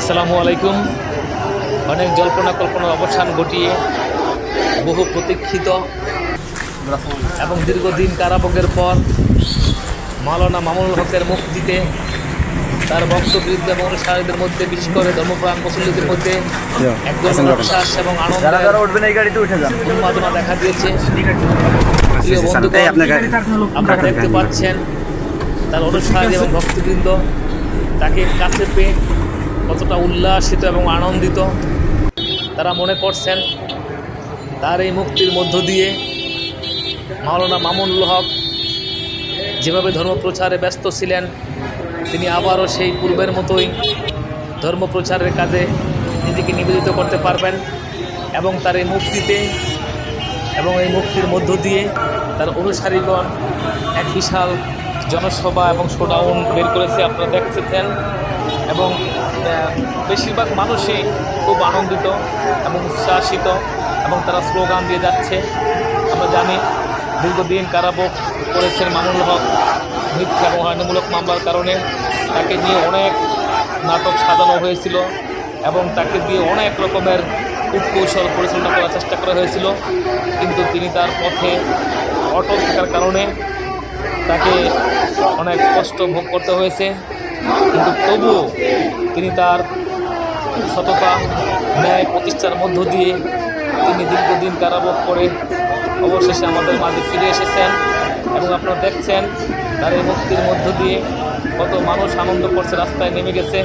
আসসালামু আলাইকুম। অনেক জল্পনা কল্পনার অবসান ঘটিয়ে বহু প্রতীক্ষিত এবং দীর্ঘদিন কারাভোগের পর মাওলানা মামুনুল হকের মুক্তিতে তার ভক্তবৃদ্ধ এবং অনুসারীদের মধ্যে বিশেষ করে ধর্মপ্রাণ মুসল্লিদের মধ্যে একদম উচ্ছ্বাস এবং আনন্দ যারা উঠবেন এই গাড়িতে উঠে যান। উন্মাদনা দেখা দিয়েছে। আপনারা দেখতে পাচ্ছেন তার অনুসারী এবং ভক্তবৃন্দ তাকে কাছে পেয়ে কতটা উল্লাসিত এবং আনন্দিত তারা মনে করছেন তার এই মুক্তির মধ্য দিয়ে মাওলানা মামুনুল হক যেভাবে ধর্ম প্রচারে ব্যস্ত ছিলেন, তিনি আবারও সেই পূর্বের মতোই ধর্ম প্রচারের কাজে নিজেকে নিবেদিত করতে পারবেন এবং তার এই মুক্তিতে এবং এই মুক্তির মধ্য দিয়ে তার অনুসারীগণ এক বিশাল জনসভা এবং শোডাউন বের করেছে, আপনারা দেখতেছেন এবং বেশিরভাগ মানুষই খুব আনন্দিত এবং উচ্ছ্বাসিত এবং তারা স্লোগান দিয়ে যাচ্ছে। আমরা জানি দীর্ঘদিন কারাভোগ করেছেন মামুনুল হক। মিথ্যা এবং হয়রানিমূলক মামলার কারণে তাকে নিয়ে অনেক নাটক সাজানো হয়েছিল এবং তাকে দিয়ে অনেক রকমের কূটকৌশল পরিচালনা করার চেষ্টা করা হয়েছিল। কিন্তু তিনি তার পথে অটল থাকার কারণে তাকে অনেক কষ্ট ভোগ করতে হয়েছে। কিন্তু তবুও তিনি তার সততা, ন্যায় প্রতিষ্ঠার মধ্য দিয়ে তিনি দীর্ঘদিন কারাভোগ করে অবশেষে আমাদের মাঝে ফিরে এসেছেন এবং আপনারা দেখছেন তার এই মুক্তির মধ্য দিয়ে কত মানুষ আনন্দ করছে, রাস্তায় নেমে গেছে।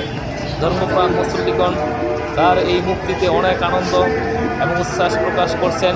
ধর্মপ্রাণ মুসল্লিগণ তার এই মুক্তিতে অনেক আনন্দ এবং উচ্ছ্বাস প্রকাশ করছেন।